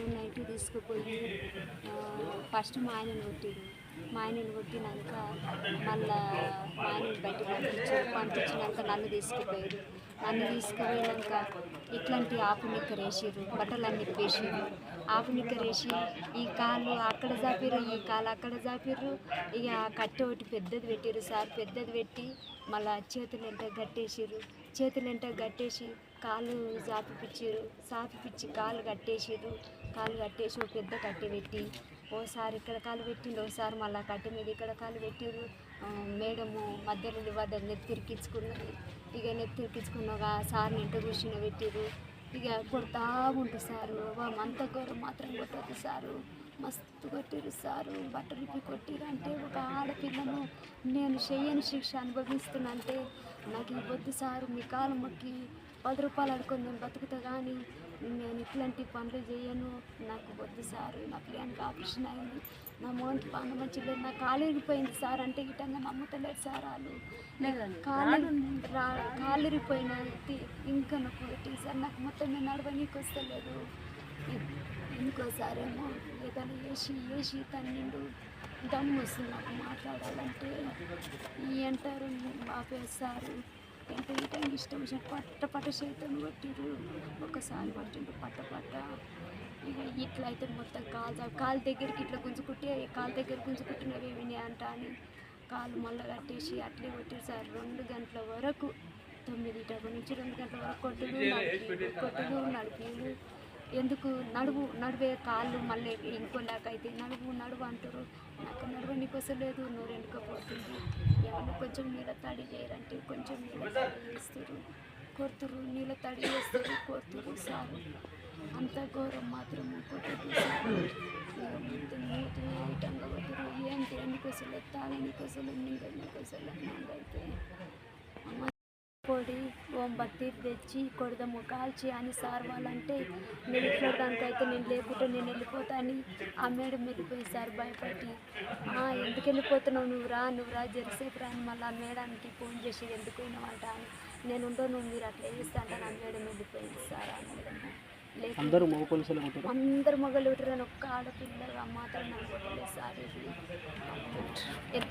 Two night తీసుకుపోయి first మా ఆయనను కొట్టిర్రు మా ఆయనను కొట్టినాక మళ్ళా మా ఆయనను బయట పంపించారు పంపించినాక నన్ను తీసుకుపోయారు. నన్ను తీసుకుపోయినాక ఇట్లాంటి ఆపు నిక్కర బట్టలన్నీ వేసిర్రు ఆపు ఈ కాలు అక్కడ జాపిర్రు ఈ కాలు అక్కడ జాపిర్రు. ఇక కట్టె ఒకటి పెద్దది పెట్టిర్రు సార్ పెద్దది పెట్టి మళ్ళా చేతులు ఎంట కట్టేసిర్రు. చేతులు ఎంట కట్టేసి కాలు జాపిపిచ్చిర్రు సాపిపిచ్చి కాలు కట్టేసిర్రు. కాలు కట్టేసి ఒక పెద్ద కట్టె పెట్టి ఓసారి ఇక్కడ కాలు పెట్టిండు ఒకసారి మళ్ళీ కట్టె మీద ఇక్కడ కాలు పెట్టిరు మేడము మధ్యలో వద్ద నెత్తిరికించుకున్నది ఇక నెత్తిరికించుకున్నాక సార్ ఇంట కూర్చుని పెట్టిరు ఇక కొడతా ఉంటుంది సారు అంత ఘోరం మాత్రం కొట్టదు సారు. మస్తు కొట్టిరు సారు బట్టలిపి కొట్టిరు. అంటే ఒక ఆడపిల్లను నేను చెయ్యని శిక్ష అనుభవిస్తున్నంటే నాకు ఈ వద్దు సారు మీ కాలు మొక్కి పది రూపాయలు అడుకొని నేను బతుకుతా కానీ నేను ఇట్లాంటి పనులు చేయను. నాకు వద్దు సారు నా పిల్లానికి ఆపరేషన్ అయింది. నా మోహన్కి పండు మంచిగా నా కాలు ఇరిగిపోయింది సార్. అంటే గిట్టంగా నమ్ముతలేదు సార్ వాళ్ళు. కాలు కాలు ఇరిగిపోయిన ఇంకా నొప్పి పెట్టి. సార్ నాకు మొత్తం నేను నడవనీకి వస్తలేదు ఇంకోసారేమో ఏదైనా వేసి వేసి తన్నిండు దమ్ము వస్తుంది నాకు మాట్లాడాలంటే. ఈ అంటారు ఆపేస్తారు అంటే ఈ టైం ఇష్టం వచ్చిన పట్ట పట్ట చేతులు కొట్టిరు ఒకసారి పట్టిండు పట్ట పట్ట. ఇక ఇట్లా అయితే మొత్తం కాలు కాలు దగ్గరికి ఇట్లా గుంజుకుంటే కాలు దగ్గర గుంజుకుంటున్నవేమి అంట అని కాలు మళ్ళీ కట్టేసి అట్లే కొట్టారు సార్. రెండు గంటల వరకు తొమ్మిది నుంచి రెండు గంటల వరకు కొట్టుడు నడిపి కొట్టుడు నడిపి ఎందుకు నడువు నడువే కాళ్ళు మళ్ళీ ఇంకోలాకైతే నడువు నడువు అంటారు. నాకు నడువు నీకోసం లేదు నోరు ఎండుకపోతుంది ఎవరు కొంచెం నీళ్ళ తడి చేయరంటే కొంచెం నీళ్ళ తడి చేస్తారు. కొడుతురు నీళ్ళ తడి చేస్తారు కొడుతురు సార్. అంత ఘోరం మాత్రం కొట్టదు సార్ ఏంటి? ఎందుకోసం వస్తలేదు తాగనీకి నీకోసం నీకు నాకైతే అమ్మ పొడి ఓం బత్తి తెచ్చి కొడదాము కాల్చి అని సార్ వాళ్ళంటే నేను అయితే నేను లేకుంటే నేను వెళ్ళిపోతా అని ఆ మేడం వెళ్ళిపోయి సార్ భయపడి "ఆ, ఎందుకు వెళ్ళిపోతున్నావు? నువ్వు రా నువ్వు రా జరసేపు రా అని మళ్ళీ ఆ మేడానికి ఫోన్ చేసి ఎందుకు పోయినావంట? అని నేను ఉండో నువ్వు మీరు అట్లా చేస్తా అంటే నా మేడం వెళ్ళిపోయింది సార్ లేకుంటే అందరూ మగ పోలీసులు ఉంటారు అందరు మొగలు ఒక్క ఆడపిల్లగా మాత్రం నాకు సార్ ఎంత